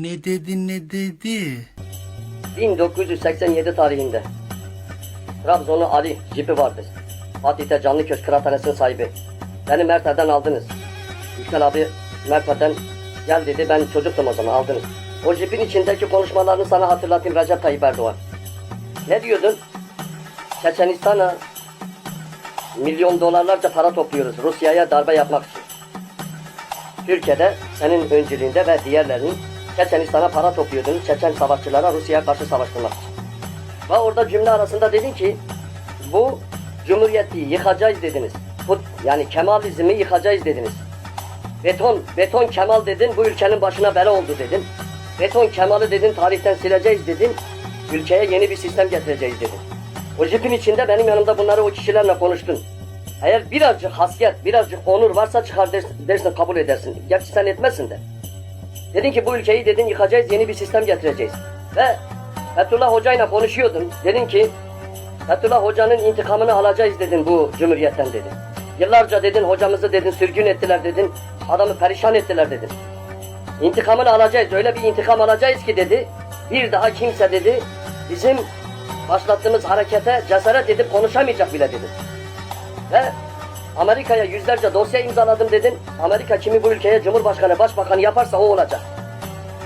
Ne dedi ne dedi? 1987 tarihinde Trabzonlu Ali jipi vardır. Fatih'te Canlıköy kıraathanesinin sahibi. Beni Merter'den aldınız. Yüksel abi Merter'den gel dedi ben çocuktum o zaman aldınız. O jipin içindeki konuşmalarını sana hatırlatayım Recep Tayyip Erdoğan. Ne diyordun? Çeçenistan'a milyon dolarlarca para topluyoruz Rusya'ya darbe yapmak için. Türkiye'de senin öncülüğünde ve diğerlerinin Çeçenistan'a para topluyordunuz. Çeçen savaşçılara Rusya'ya karşı savaştırmak için. Ve orada cümle arasında dedin ki bu cumhuriyeti yıkacağız dediniz. Bu, yani Kemalizmi yıkacağız dediniz. Beton, beton Kemal dedin bu ülkenin başına bela oldu dedin. Beton Kemal'i dedin tarihten sileceğiz dedin. Ülkeye yeni bir sistem getireceğiz dedin. O jipin içinde benim yanımda bunları o kişilerle konuştun. Eğer birazcık hasiyet, birazcık onur varsa çıkar dersin, dersin kabul edersin. Gerçi sen etmezsin de. Dedin ki bu ülkeyi dedin yıkacağız, yeni bir sistem getireceğiz. Ve Fethullah Hoca'yla konuşuyordun. Dedin ki Fethullah Hoca'nın intikamını alacağız dedin bu cumhuriyetten dedin. Yıllarca dedin hocamızı dedin sürgün ettiler dedin. Adamı perişan ettiler dedin. İntikamını alacağız. Öyle bir intikam alacağız ki dedi. Bir daha kimse dedi bizim başlattığımız harekete cesaret edip konuşamayacak bile dedi. Ve Amerika'ya yüzlerce dosya imzaladım dedin. Amerika kimi bu ülkeye Cumhurbaşkanı, Başbakanı yaparsa o olacak.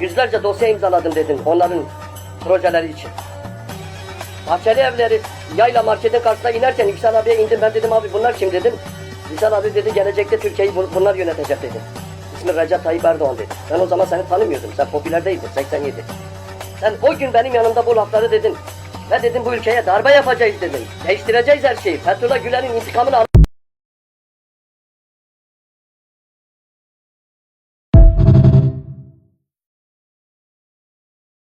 Yüzlerce dosya imzaladım dedin onların projeleri için. Bahçeli evleri yayla marketin karşısına inerken Yüksel abiye indim ben dedim abi bunlar kim dedim. Yüksel abi dedi gelecekte Türkiye'yi bu- bunlar yönetecek dedi. İsmi Recep Tayyip Erdoğan dedi. Ben o zaman seni tanımıyordum. Sen popüler değildin 87. Sen o gün benim yanımda bu lafları dedin. Ve dedim bu ülkeye darbe yapacağız dedin. Değiştireceğiz her şeyi. Fethullah Gülen'in intikamını al.